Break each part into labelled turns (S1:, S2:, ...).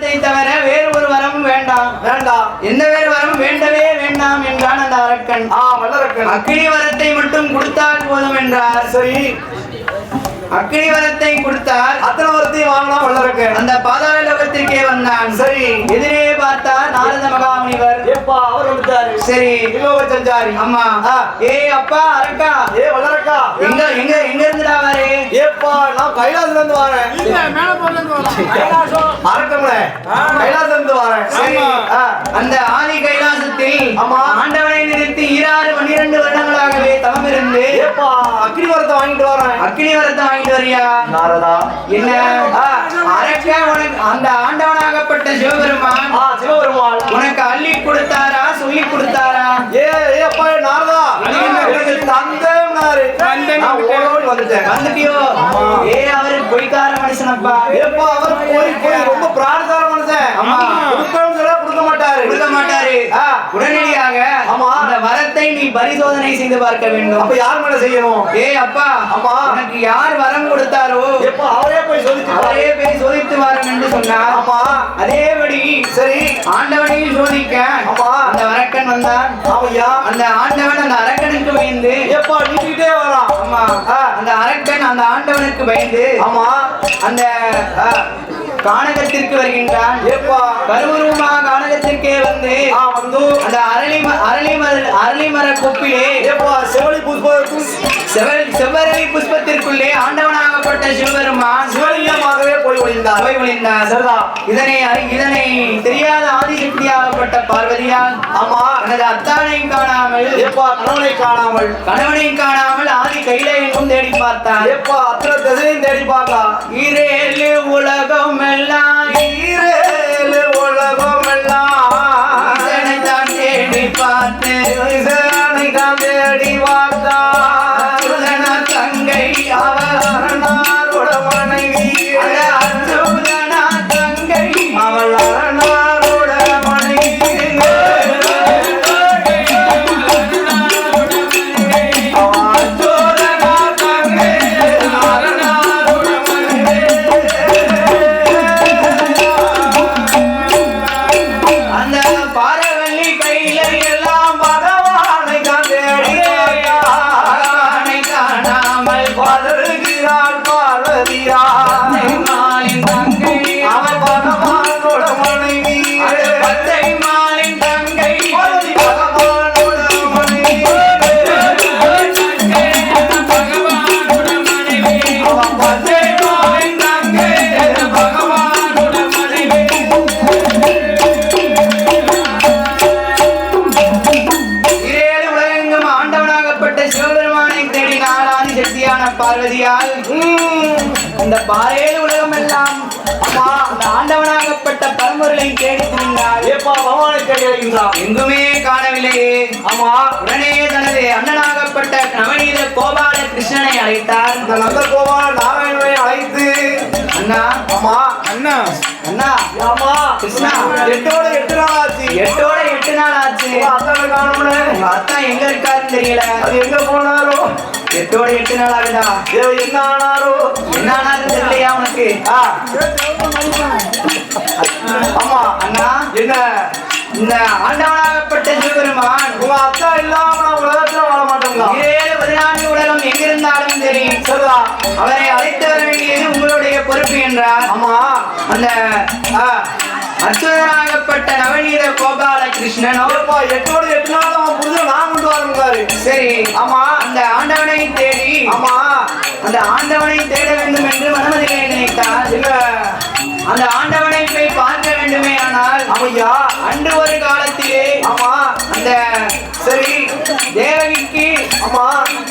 S1: தவிர வேறு ஒரு வரமும் வேண்டாம்.
S2: வேண்டாம்
S1: எந்த வேறு வரமும் வேண்டவே வேண்டாம் என்றான் அந்த அரக்கன்.
S2: ஆ வல்லரக்கன்.
S1: அக்கினி வரத்தை மட்டும் கொடுத்தால் போதும் என்றார்.
S2: சரி.
S1: அக்கினி வரத்தை கொடுத்தால்
S2: அத்தனை வரத்தையும் வாங்கலாம் வல்லரக்கன்
S1: அந்த பாதாள லோகத்திற்கே வந்தான்.
S2: சரி.
S1: எதிரே பார்த்தார் நாரத மகாமுனிவர்.
S2: ஏப்பா அவர் வந்துட்டாரு.
S1: சரி.
S2: வினோக சஞ்சாரி.
S1: ஆமா. ஏய் அப்பா அரக்கா.
S2: ஏ வல்லரக்கா.
S1: எங்க எங்க எங்க இருந்துடா வாரு
S2: ஏப்பா நான் கைலாசத்துல இருந்து வரேன். அரக்கம்ல. கைலாசத்துல இருந்து வரேன்.
S1: சரி. அந்த ஆதி கைலாசத்தில்
S2: ஆமா.
S1: ஆண்டவனை நிறுத்தி ஈராறு பன்னிரண்டு வருடங்களாகவே தவம் இருந்து
S2: ஏப்பா அக்னி வரத்தை வாங்கிட்டு வரேன்.
S1: அக்கினி வரத்தை வாங்கிட்டு வரியா
S2: நாரதா.
S1: என்ன. அரக்க உனக்கு அந்த ஆண்டவனாகப்பட்ட சிவபெருமான்
S2: ஆ சிவபெருமாள்
S1: உனக்கு அள்ளி கொடுத்தாரா சொல்லி கொடுத்தாரா?
S2: ஏ ஏ அப்பா நாரதா.
S1: வந்துட்டியோ? ஏ அவரு பொய்க்கார மனுஷனப்பா?
S2: ஏப்பா அவர் போய் போய் ரொம்ப பிரார்த்தன மனுஷன்.
S1: ஆமா.
S2: மாட்டாரு.
S1: கொடுக்க மாட்டாரு. உடனடியாக
S2: ஆமா.
S1: அந்த வரத்தை நீ பரிசோதனை செய்து பார்க்க வேண்டும்.
S2: அப்ப யார் மேல செய்யணும்?
S1: ஏய் அப்பா.
S2: ஆமா.
S1: உனக்கு யார் வரம் கொடுத்தாரோ?
S2: அவரே போய்
S1: அவரே போய் சோதித்து வாரம் என்று சொன்னார்.
S2: ஆமா.
S1: அதேபடி
S2: சரி.
S1: ஆண்டவனையும் சோதிக்க
S2: ஆமா.
S1: அந்த அரக்கன் வந்தான்.
S2: ஆமையா.
S1: அந்த ஆண்டவன் அந்த அரக்கனுக்கு பயந்து
S2: ஏப்பா நீட்டிட்டே வரான்
S1: ஆமா. அந்த அரக்கன் அந்த ஆண்டவனுக்கு பயந்து
S2: ஆமா.
S1: அந்த கானகத்திற்கு வருகின்றான்.
S2: ஏப்பா.
S1: கருவுருவமாக கானகத்திற்கே வந்து
S2: வந்து.
S1: அந்த அரளி அரளிமர அரளிமர கொப்பிலே
S2: செவலி
S1: செவல் செவ்வரளி புஷ்பத்திற்குள்ளே ஆண்டவனாகப்பட்ட சிவபெருமான்
S2: சிவலிங்கமாகவே போய் ஒளிந்தார்.
S1: அவை ஒளிந்தார்.
S2: சரிதா.
S1: இதனை இதனை தெரியாத ஆதிசக்தியாகப்பட்ட பார்வதியால்
S2: ஆமா.
S1: தனது அத்தானை காணாமல்
S2: ஏப்பா கணவனை காணாமல்.
S1: கணவனை காணாமல் ஆதி கையில எங்கும் தேடி பார்த்தார்.
S2: ஏப்பா அத்தனை திசையும் தேடி பார்க்கா
S1: இரேலு உலகம் எல்லாம்
S2: ஈரேலு உலகம் எல்லாம்
S1: இதனை தான் தேடி பார்த்து
S2: ஆமா
S1: உடனே தனது அண்ணனாகப்பட்ட நவநீத கோபால கிருஷ்ணனை அழைத்தார்.
S2: இந்த நல்ல கோபால நாராயணனை அழைத்து
S1: அண்ணா
S2: ஆமா அண்ணா.
S1: அண்ணா
S2: ஆமா
S1: கிருஷ்ணா.
S2: எட்டோட எட்டு நாள் ஆச்சு
S1: எட்டோட எட்டு நாள் ஆச்சு
S2: அத்தானை காணும்ல.
S1: உங்க அத்தா எங்க இருக்காருன்னு தெரியல.
S2: அது எங்க போனாரோ?
S1: எட்டோட எட்டு நாள் ஆகுதா
S2: என்ன ஆனாரோ?
S1: என்ன ஆனாலும் தெரியலையா உனக்கு.
S2: ஆமா
S1: அண்ணா.
S2: என்ன?
S1: இந்த ஆண்டவனாகப்பட்ட சிவபெருமான்
S2: உங்க அத்தா இல்லாம நான் உலகத்துல வாழ மாட்டேங்களா
S1: ஏழு பதினான்கு உலகம் எங்கிருந்தாலும் சரி
S2: சரிதா
S1: அவரை அழைத்து வர வேண்டியது உங்களுடைய பொறுப்பு என்றார்.
S2: ஆமா.
S1: அந்த
S2: ஆ.
S1: அற்புதனாகப்பட்ட நவநீத கோபால கிருஷ்ணனோ
S2: ஏப்பா எட்டோட எட்டு நாள் அவன் புரிஞ்சு நான் கொண்டு வரணுங்காரு
S1: சரி.
S2: ஆமா.
S1: அந்த ஆண்டவனை தேடி
S2: ஆமா.
S1: அந்த ஆண்டவனை தேட வேண்டும் என்று மனமதிலே நினைத்தார்.
S2: என்ன
S1: அந்த ஆண்டவனை போய் பார்க்க வேண்டுமே ஆனால்
S2: அமையா
S1: அன்று ஒரு காலத்திலே
S2: ஆமா.
S1: அந்த
S2: சரி
S1: தேவகிக்கு
S2: ஆமா.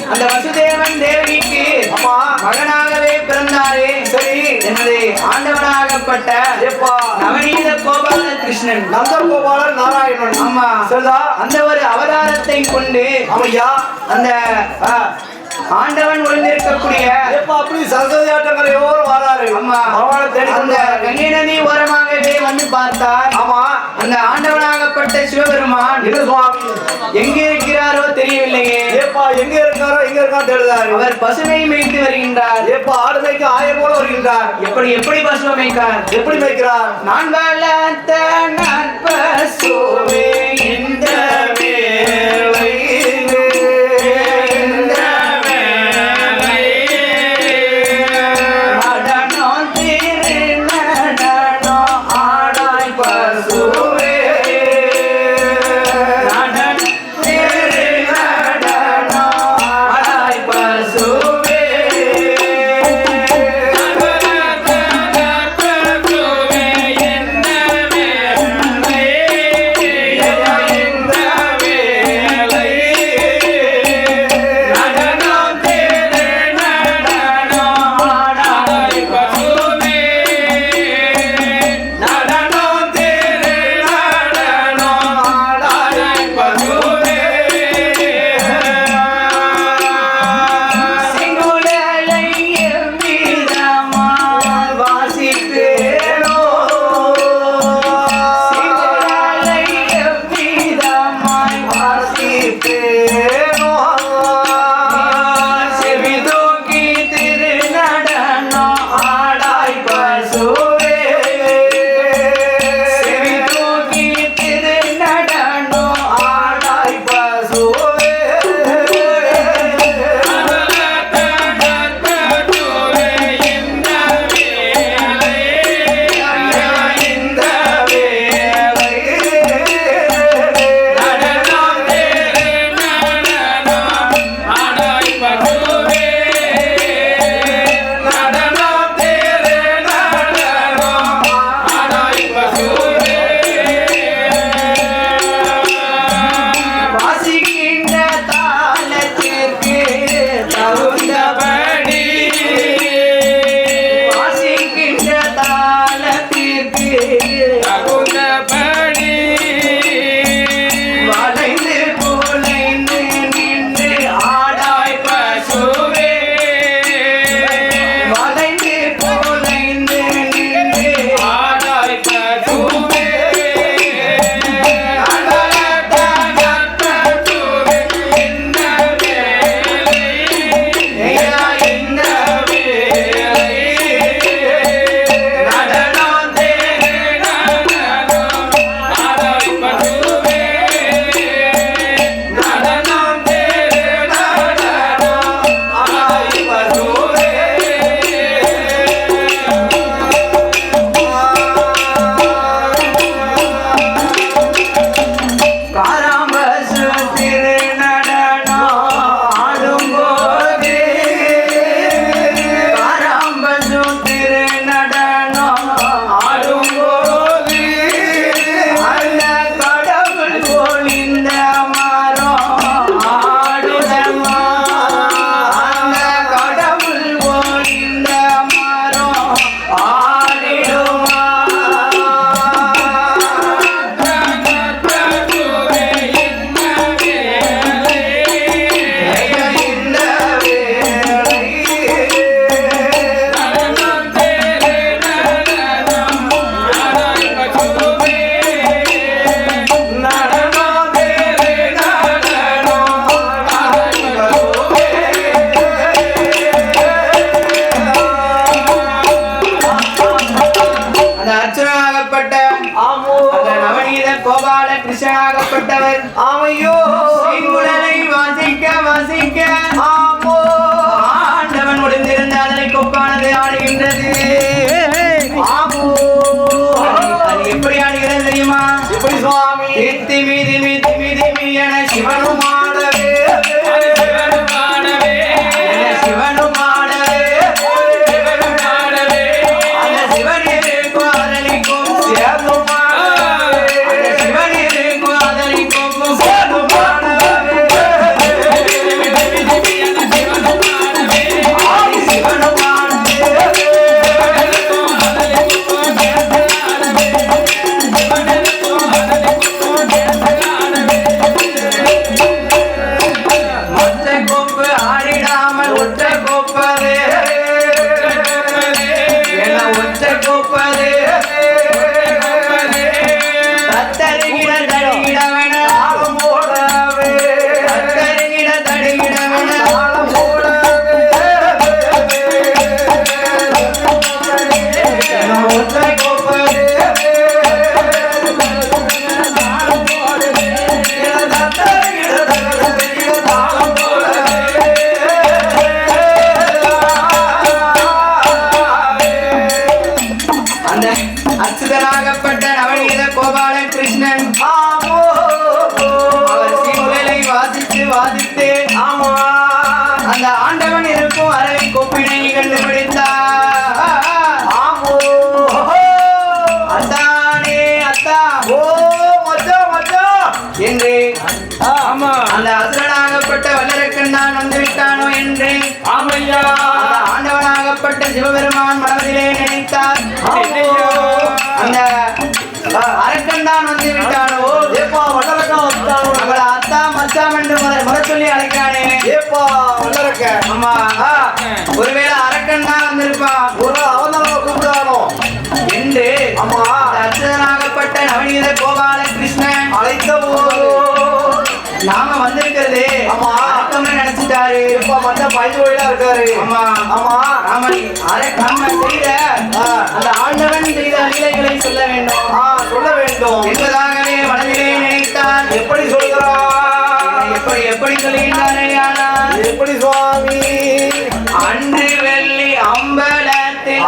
S1: அந்த வசுதேவன் தேவகிக்கு
S2: ஆமா.
S1: மகனாகவே பிறந்தாரே.
S2: சரி.
S1: எனது ஆண்டவனாகப்பட்ட நவநீத கோபால கிருஷ்ணன்.
S2: நந்தகோபாலன் நாராயணன்.
S1: ஆமா.
S2: சரிதா.
S1: அந்த ஒரு அவதாரத்தை கொண்டு
S2: அமையா
S1: அந்த. ஆண்டவன் ஒளிந்திருக்கக்கூடிய
S2: அப்படி சரஸ்வதி ஆட்டங்கிற எவ்வளோ வராரு
S1: ஆமா
S2: அவளை தெரிந்த
S1: கங்கை நதி வந்து பார்த்தார்
S2: ஆமா.
S1: அந்த ஆண்டவனாகப்பட்ட சிவபெருமான் எங்க இருக்கிறாரோ தெரியவில்லையே.
S2: ஏப்பா இருக்காரோ எங்க இருக்கா தேடுதார்.
S1: அவர் பசுமை மேய்த்து வருகின்றார்.
S2: ஏப்பா ஆடு மேய்க்க ஆய போல வருகின்றார்.
S1: எப்படி எப்படி பசுமை மேய்க்கார்?
S2: எப்படி மேய்க்கிறார்?
S1: நான் வளர்த்த நற்பசுவே இந்த வந்து விட்டானோ?
S2: ஏப்பா வல்லரக்கா வந்தானோ
S1: அவளை அத்தா மச்சாம் என்று முறை முறை சொல்லி அழைக்கிறானே.
S2: ஏப்பா வல்லரக்க?
S1: ஆமா. ஒருவேளை அரக்கன் தான் வந்திருப்பான்.
S2: ஒரு அவன் தான் கூப்பிடானோ?
S1: என்று
S2: ஆமா.
S1: அர்ச்சனாகப்பட்ட நவநீத கோபால கிருஷ்ணன்
S2: அழைத்த போது.
S1: நாம வந்திருக்கிறது.
S2: ஆமா.
S1: நினைச்சிட்டாரு
S2: ஏப்பா மச்சான் பயந்து போயிடா இருக்காரு.
S1: ஆமா.
S2: ஆமா.
S1: நாம அரை நாம செய்த. அந்த ஆண்டவன் செய்த லீலைகளை சொல்ல வேண்டும்.
S2: ஆ சொல்ல வேண்டும்.
S1: என்பதாகவே மனதிலே நினைத்தார்.
S2: எப்படி சொல்கிறார்?
S1: எப்படி எப்படி சொல்லுகின்றாரே ஆனால்.
S2: எப்படி சுவாமி?
S1: அன்று வெள்ளி அம்பலத்தில்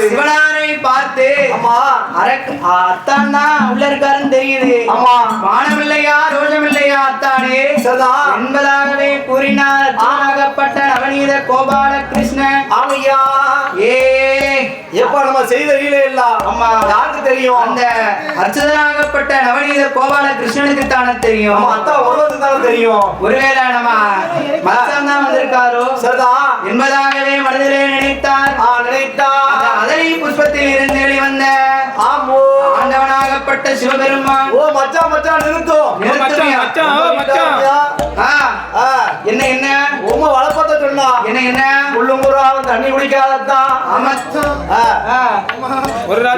S2: பார்த்து.
S1: சிவனாரை பார்த்து
S2: ஆமா.
S1: அரக் அத்தான் தான் உள்ள இருக்காருன்னு தெரியுது.
S2: ஆமா.
S1: மானமில்லையா ரோஷமில்லையா அத்தானே?
S2: சதா
S1: என்பதாகவே கூறினார் அச்சுதனாகப்பட்ட நவநீத கோபால கிருஷ்ணன்.
S2: ஆமையா.
S1: ஏ.
S2: எப்பா நம்ம செய்த லீலை எல்லாம்
S1: ஆமா.
S2: யாருக்கு தெரியும்?
S1: அந்த அர்ச்சுதனாகப்பட்ட நவநீத கோபால கிருஷ்ணனுக்கு தானே தெரியும்.
S2: அத்தா ஒருவருக்கு தானே தெரியும்.
S1: ஒருவேளை நம்ம மச்சான் தான் வந்திருக்காரோ?
S2: சதா
S1: அதனை புஷ்பத்தில் இருந்து வெளிவந்த
S2: ஆமோ.
S1: ஆண்டவனாகப்பட்ட சிவபெருமான்.
S2: ஓ மச்சான் மச்சான் நிறுத்தும்?
S3: மச்சான், மச்சான்.
S1: ஆ, என்ன என்ன?
S2: உங்க வளப்பத்த சொன்னா.
S1: என்ன என்ன?
S2: உள்ளுங்குறாவும் தண்ணி குடிக்காதத்தான். ஆ,
S3: ஒரு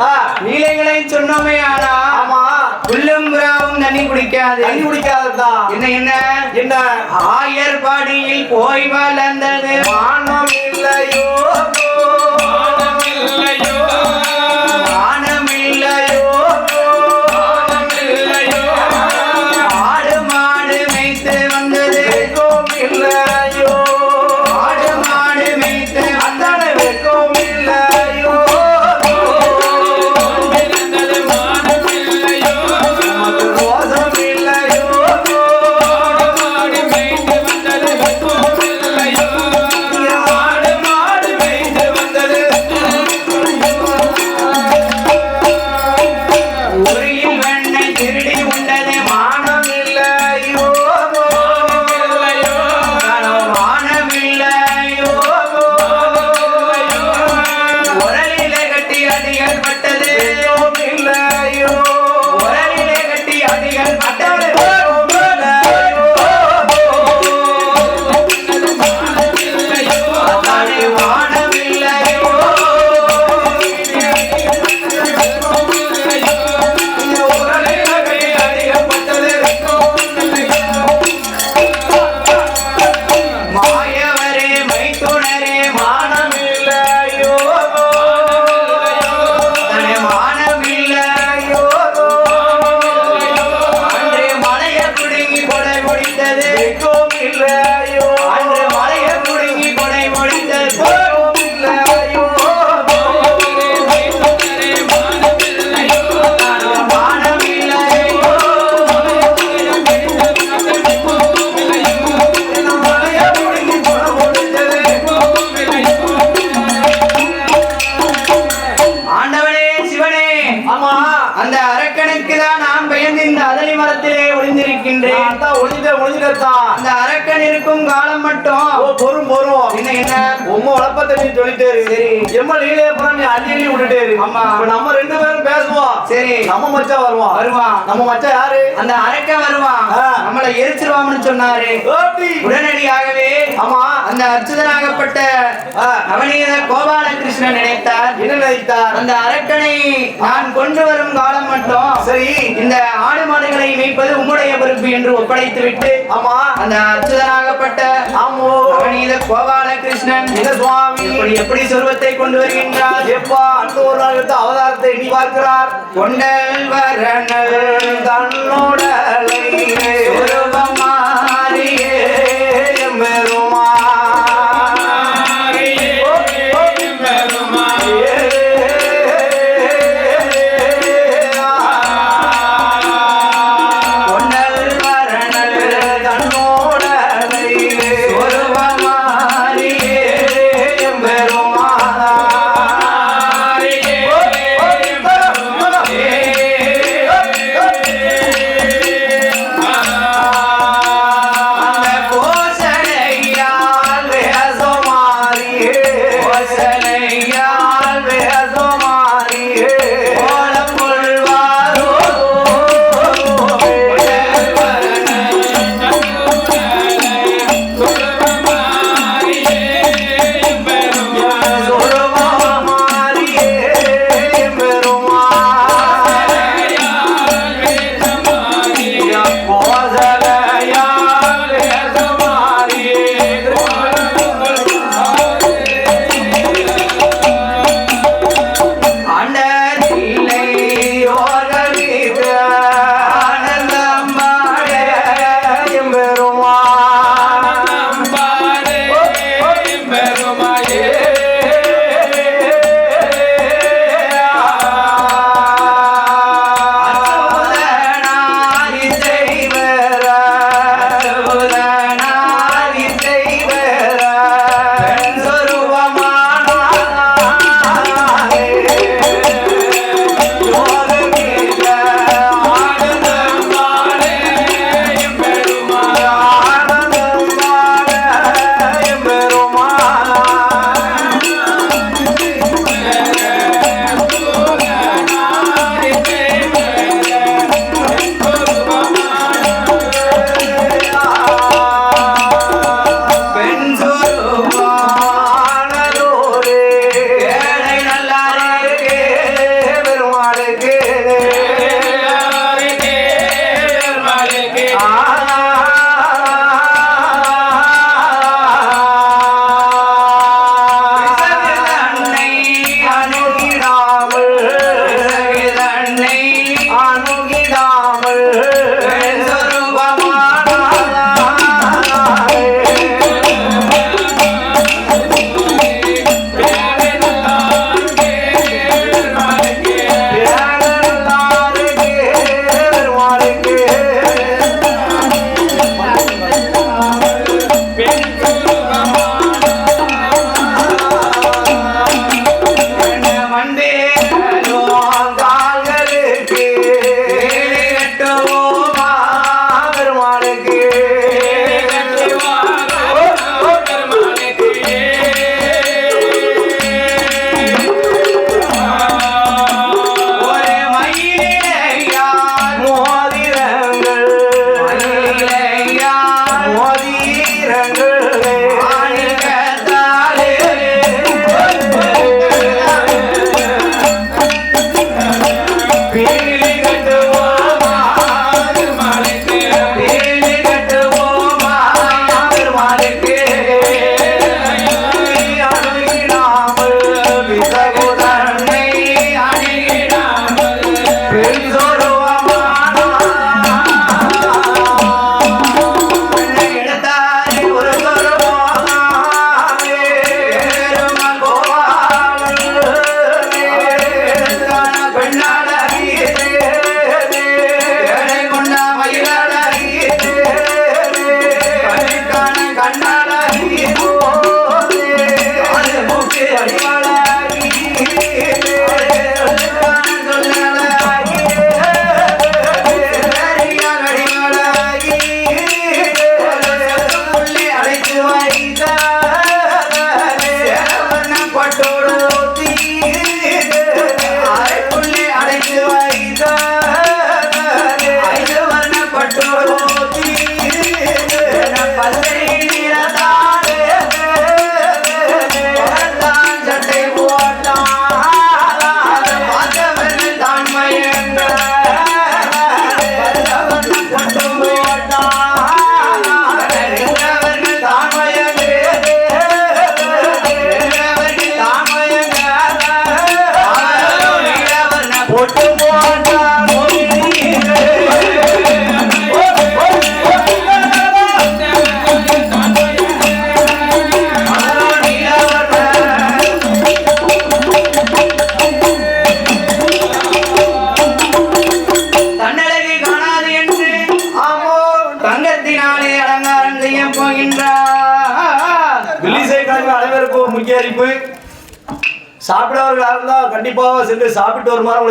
S2: ஆ,
S1: லீலைகளை சொன்னோமே ஆனா
S2: ஆமா.
S1: புறாவும் தண்ணி குடிக்காது.
S2: தண்ணி குடிக்காதத்தான்.
S1: என்ன என்ன?
S2: என்ன?
S1: ஆயர் பாடியில் போய் வளர்ந்தது.
S2: மானம் இல்லையோ?
S3: மானமில்லையோ
S1: ஆமா.
S2: இப்ப நம்ம ரெண்டு பேரும் பேசுவோம்.
S1: சரி.
S2: நம்ம மச்சான் வருவான்.
S1: வருவான்.
S2: நம்ம மச்சான் யாரு?
S1: அந்த அரக்க வருவான். நம்மளை எரிச்சிருவான்னு சொன்னாரு. உடனடியாகவே
S2: ஆமா.
S1: அந்த அர்ச்சுதனாகப்பட்ட. நவநீத கோபாலகிருஷ்ணன் நினைத்தார்.
S2: என்ன நினைத்தார்?
S1: அந்த அரக்கனை நான் கொண்டு வரும் காலம் மட்டும்
S2: சரி.
S1: இந்த ஆடு மாடுகளை மேய்ப்பது உம்முடைய பொறுப்பு என்று ஒப்படைத்து விட்டு
S2: ஆமா.
S1: அந்த அர்ச்சுதனாகப்பட்ட
S2: ஆமோ.
S1: நவநீத கோபாலகிருஷ்ணன்
S2: என்ன சுவாமி?
S1: எப்படி எப்படி சொருவத்தை கொண்டு வருகின்றார்?
S2: எப்பா. அந்த ஒரு நாள் எடுத்த அவதாரத்தை எண்ணி பார்க்கிறார்.
S1: கொண்டல் வரணல்
S2: தன்னோட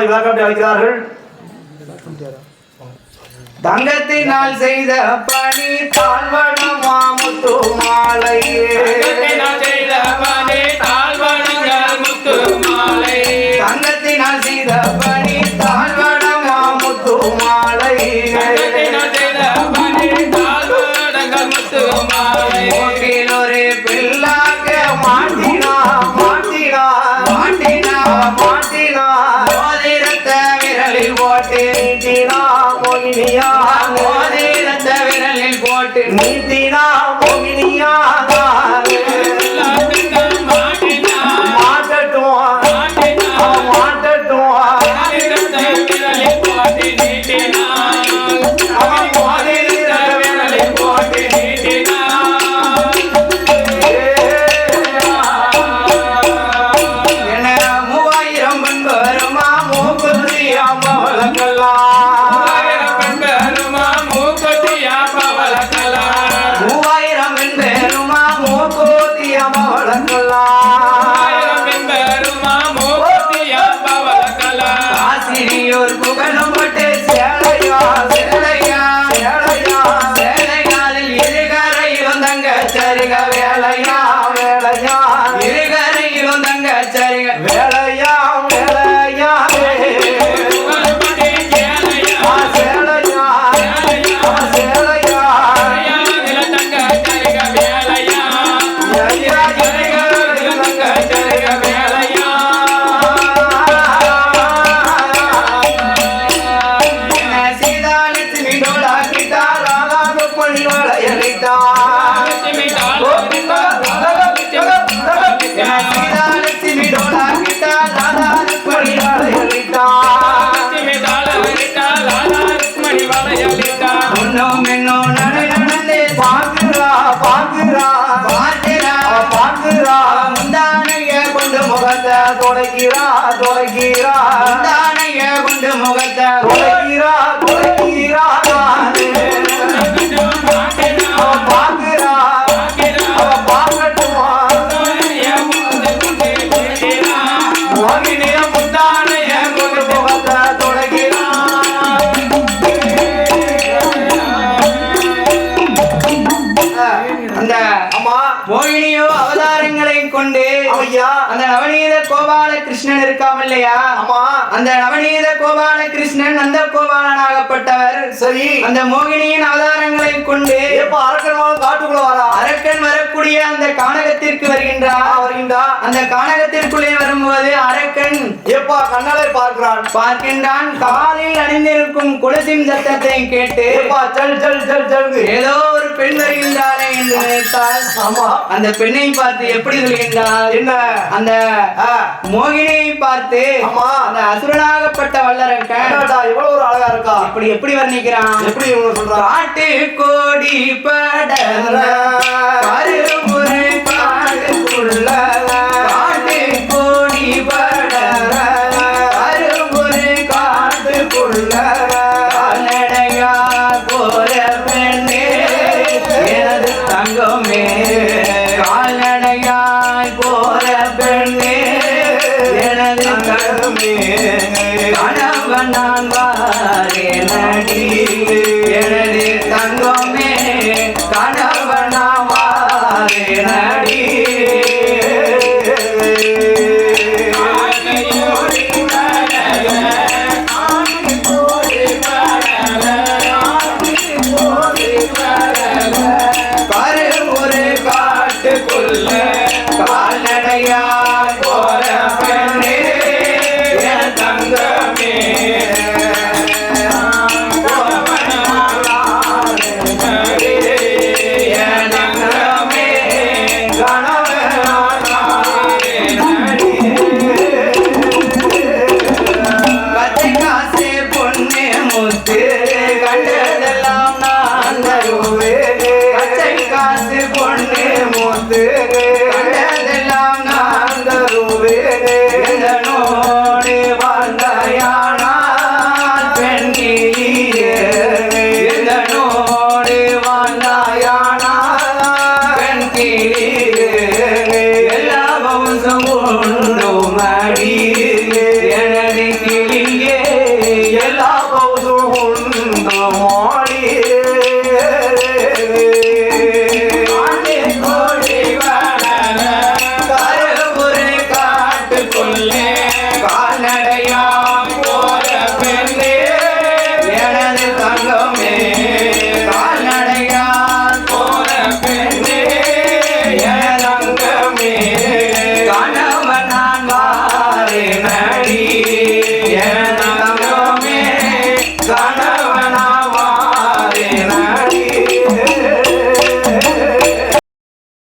S2: சாப்பிட்டு வருமாறு அழைக்கிறார்கள்
S1: தங்கத்தினால் செய்த பணி தாழ்வனமா
S3: மாமுத்து மாலை
S1: மூக்குத்தியா முன்னும் இன்னும் நடை நடந்து.
S2: பாக்குறா பாக்குறா
S1: பார்க்கிறா
S2: ஆ, பாக்குறா
S1: முந்தானைய கொண்டு முகத்தை
S2: தொலைக்கிறா தொலைக்கிறா
S1: முந்தானைய கொண்டு முகத்தை
S2: தொலைக்கிறா
S1: இல்லையா?
S2: ஆமா.
S1: அந்த நவநீத கோபால கிருஷ்ணன் நந்த கோபாலனாகப்பட்டவர்.
S2: சரி.
S1: அந்த மோகினியின் அவதாரங்களை கொண்டு
S2: எப்ப அரக்கன்மாலும் காட்டுக்குள்ள வரா
S1: அரக்கன் வரக்கூடிய அந்த கானகத்திற்கு
S2: ஆ,
S1: வருகின்றார்
S2: வருகின்றா.
S1: அந்த கானகத்திற்குள்ளே வரும்போது அரக்கன்
S2: எப்பா கண்ணாலே பார்க்கிறான்.
S1: பார்க்கின்றான். காலில் அணிந்திருக்கும் கொலுசின் சத்தத்தை கேட்டு
S2: எப்பா ஜல் ஜல் ஜல் ஜல்கு
S1: ஏதோ ஒரு பெண் வருகின்றாரே என்று நினைத்தால்
S2: ஆமா.
S1: அந்த பெண்ணை பார்த்து எப்படி சொல்கின்றார்
S2: என்ன?
S1: அந்த மோகினியை பார்த்து
S2: ஆமா.
S1: அந்த அசுரனாகப்பட்ட வல்லரக்கன்
S2: என்னடா, இவ்வளவு ஒரு அழகா இருக்கா.
S1: இப்படி எப்படி வர்ணிக்கிறான்
S2: எப்படி இவங்க சொல்றான்
S1: காட்டு கோடி படர கருமுறை காடுக்குள்ள